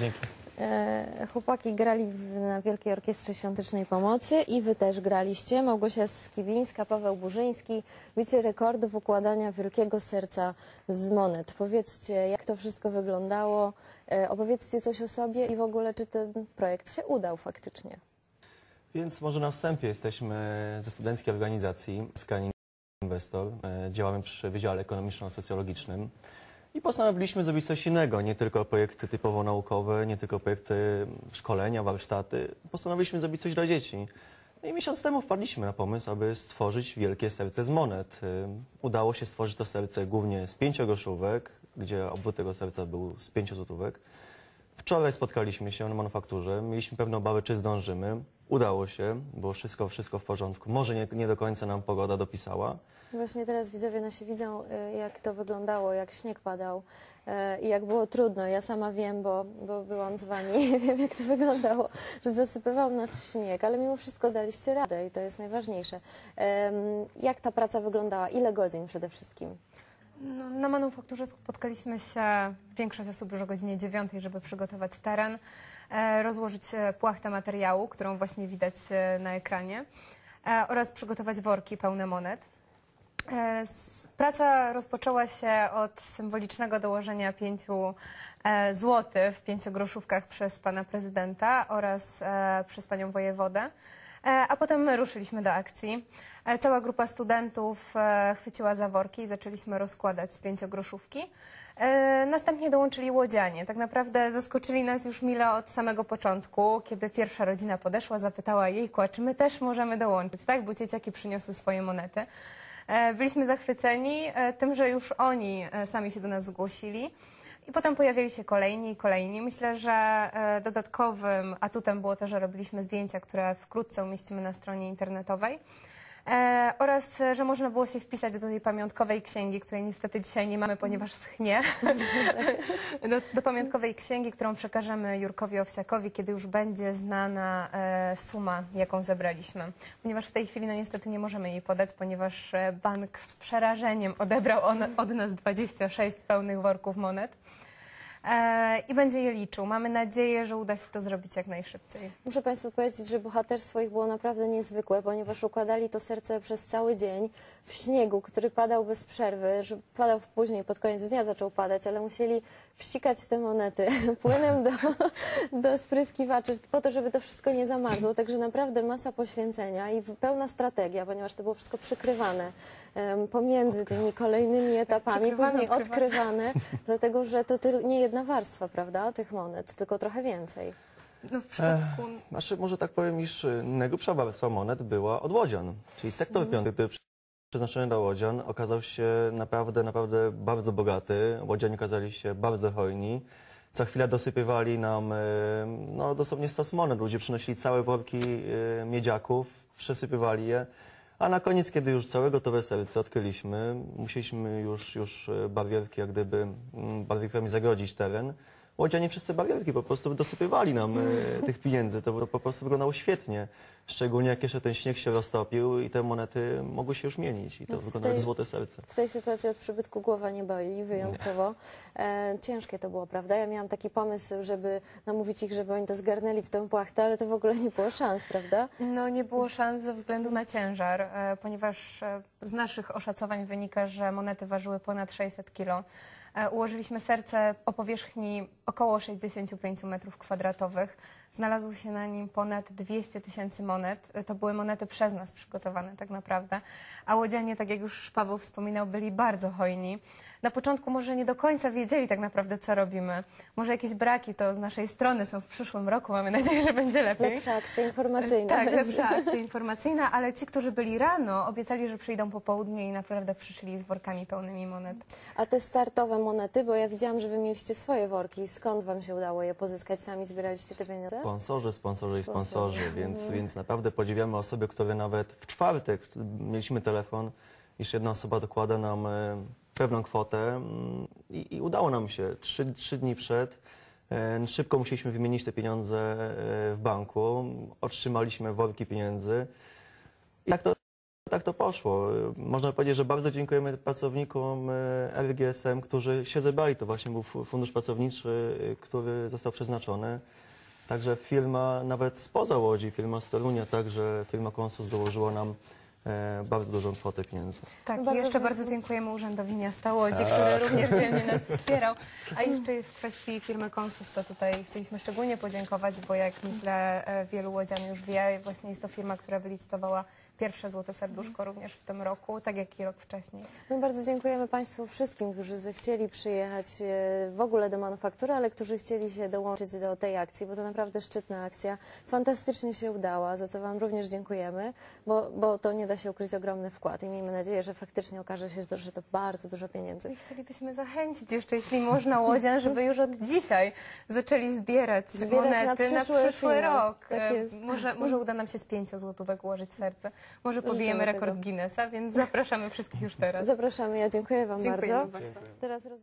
Dzięki. E, Chłopaki grali w, na Wielkiej Orkiestrze Świątecznej Pomocy i wy też graliście. Małgosia Skibińska, Paweł Burzyński. Bicie rekordów układania Wielkiego Serca z monet. Powiedzcie, jak to wszystko wyglądało. E, Opowiedzcie coś o sobie i w ogóle, czy ten projekt się udał faktycznie. Więc może na wstępie jesteśmy ze studenckiej organizacji Scanning Investor. E, Działamy przy Wydziale Ekonomiczno-Socjologicznym i postanowiliśmy zrobić coś innego, nie tylko projekty typowo naukowe, nie tylko projekty szkolenia, warsztaty. Postanowiliśmy zrobić coś dla dzieci. No i miesiąc temu wpadliśmy na pomysł, aby stworzyć wielkie serce z monet. E, Udało się stworzyć to serce głównie z pięciogroszówek, gdzie obwód tego serca był z pięciu złotówek. Wczoraj spotkaliśmy się na manufakturze, mieliśmy pewne obawy, czy zdążymy. Udało się, było wszystko, wszystko w porządku. Może nie, nie do końca nam pogoda dopisała. Właśnie teraz widzowie nasi widzą, e, jak to wyglądało, jak śnieg padał e, i jak było trudno. Ja sama wiem, bo, bo byłam z wami, wiem jak to wyglądało, że zasypywał nas śnieg, ale mimo wszystko daliście radę i to jest najważniejsze. Jak ta praca wyglądała? Ile godzin przede wszystkim? No, na manufakturze spotkaliśmy się, większość osób już o godzinie 9, żeby przygotować teren, e, rozłożyć e, płachtę materiału, którą właśnie widać e, na ekranie oraz przygotować worki pełne monet. E, Praca rozpoczęła się od symbolicznego dołożenia pięciu e, złotych w pięciogroszówkach przez pana prezydenta oraz e, przez panią wojewodę. A potem my ruszyliśmy do akcji. Cała grupa studentów chwyciła za worki i zaczęliśmy rozkładać pięciogroszówki. Następnie dołączyli łodzianie. Tak naprawdę zaskoczyli nas już mile od samego początku, kiedy pierwsza rodzina podeszła, zapytała jejku, a czy my też możemy dołączyć, tak? Bo dzieciaki przyniosły swoje monety. E, Byliśmy zachwyceni e, tym, że już oni e, sami się do nas zgłosili. I potem pojawiali się kolejni i kolejni. Myślę, że dodatkowym atutem było to, że robiliśmy zdjęcia, które wkrótce umieścimy na stronie internetowej. E, oraz, że można było się wpisać do tej pamiątkowej księgi, której niestety dzisiaj nie mamy, ponieważ schnie. do, do pamiątkowej księgi, którą przekażemy Jurkowi Owsiakowi, kiedy już będzie znana e, suma, jaką zebraliśmy. Ponieważ w tej chwili no niestety nie możemy jej podać, ponieważ e, bank z przerażeniem odebrał on, od nas 26 pełnych worków monet. E, I będzie je liczył. Mamy nadzieję, że uda się to zrobić jak najszybciej. Muszę Państwu powiedzieć, że bohaterstwo ich było naprawdę niezwykłe, ponieważ układali to serce przez cały dzień w śniegu, który padał bez przerwy, że padał później, pod koniec dnia zaczął padać, ale musieli wścikać te monety płynem do, do spryskiwaczy po to, żeby to wszystko nie zamarzło. Także naprawdę masa poświęcenia i pełna strategia, ponieważ to było wszystko przykrywane pomiędzy tymi kolejnymi etapami, później odkrywane, dlatego że to nie jedna warstwa, prawda, tych monet, tylko trochę więcej. No w przypadku Znaczy, może tak powiem, iż najgrubsza warstwa monet była od łodzian. Czyli sektor piąty, który przeznaczony dla łodzian, okazał się naprawdę, naprawdę bardzo bogaty. Łodzianie okazali się bardzo hojni. Co chwilę dosypywali nam, y, no dosłownie stos monet. Ludzie przynosili całe worki y, miedziaków, przesypywali je. A na koniec, kiedy już całe gotowe serce odkryliśmy, musieliśmy już, już y, barwierki, jak gdyby mm, barwierkami zagrodzić teren. Łodzianie wszyscy barierki po prostu dosypywali nam e, tych pieniędzy. To, to po prostu wyglądało świetnie. Szczególnie jak jeszcze ten śnieg się roztopił i te monety mogły się już mienić. I to No w wyglądało jak złote serce. W tej sytuacji od przybytku głowa nie boli, wyjątkowo. E, ciężkie to było, prawda? Ja miałam taki pomysł, żeby namówić ich, żeby oni to zgarnęli w tę płachtę, ale to w ogóle nie było szans, prawda? No nie było szans ze względu na ciężar, e, ponieważ e, z naszych oszacowań wynika, że monety ważyły ponad 600 kg. E, Ułożyliśmy serce o powierzchni około 65 metrów kwadratowych. Znalazło się na nim ponad 200 tysięcy monet. To były monety przez nas przygotowane tak naprawdę. A łodzianie, tak jak już Paweł wspominał, byli bardzo hojni. Na początku może nie do końca wiedzieli tak naprawdę, co robimy. Może jakieś braki to z naszej strony są w przyszłym roku. Mamy nadzieję, że będzie lepiej. Lepsza akcja informacyjna. Tak, lepsza akcja informacyjna, ale ci, którzy byli rano, obiecali, że przyjdą po południu i naprawdę przyszli z workami pełnymi monet. A te startowe monety, bo ja widziałam, że wy mieliście swoje worki. Skąd wam się udało je pozyskać? Sami zbieraliście te pieniądze? Sponsorzy, sponsorzy i Sponsorzy. sponsorzy, więc, więc naprawdę podziwiamy osoby, które nawet w czwartek mieliśmy telefon, iż jedna osoba dokłada nam e, pewną kwotę mm, i, i udało nam się. Trzy, trzy dni przed e, szybko musieliśmy wymienić te pieniądze e, w banku, otrzymaliśmy worki pieniędzy. I tak to tak to poszło. Można powiedzieć, że bardzo dziękujemy pracownikom LGSM, którzy się zebrali. To właśnie był fu- fundusz pracowniczy, który został przeznaczony. Także firma nawet spoza Łodzi, firma z Torunia, także firma Konsus dołożyła nam e, bardzo dużą kwotę pieniędzy. Tak, Bardzo i jeszcze bardzo- dziękujemy Urzędowi Miasta Łodzi, który również dzielnie nas wspierał. A jeszcze w kwestii firmy Konsus, to tutaj chcieliśmy szczególnie podziękować, bo jak myślę e, wielu łodzian już wie, właśnie jest to firma, która wylicytowała pierwsze Złote Serduszko również w tym roku, tak jak i rok wcześniej. My bardzo dziękujemy Państwu wszystkim, którzy zechcieli przyjechać e, w ogóle do manufaktury, ale którzy chcieli się dołączyć do tej akcji, bo to naprawdę szczytna akcja. Fantastycznie się udała, za co Wam również dziękujemy, bo, bo to nie da się ukryć ogromny wkład i miejmy nadzieję, że faktycznie okaże się, że to bardzo dużo pieniędzy. I chcielibyśmy zachęcić jeszcze, jeśli można, łodzian, żeby już od dzisiaj zaczęli zbierać, Zbierać na monety na przyszły przyszły, finał. rok. Tak E. Może, może uda nam się z pięciozłotówek ułożyć serce. Może pobijemy rekord tego. Guinnessa, więc zapraszamy wszystkich już teraz. Zapraszamy, ja dziękuję Wam Dziękujemy bardzo. bardzo. Teraz roz...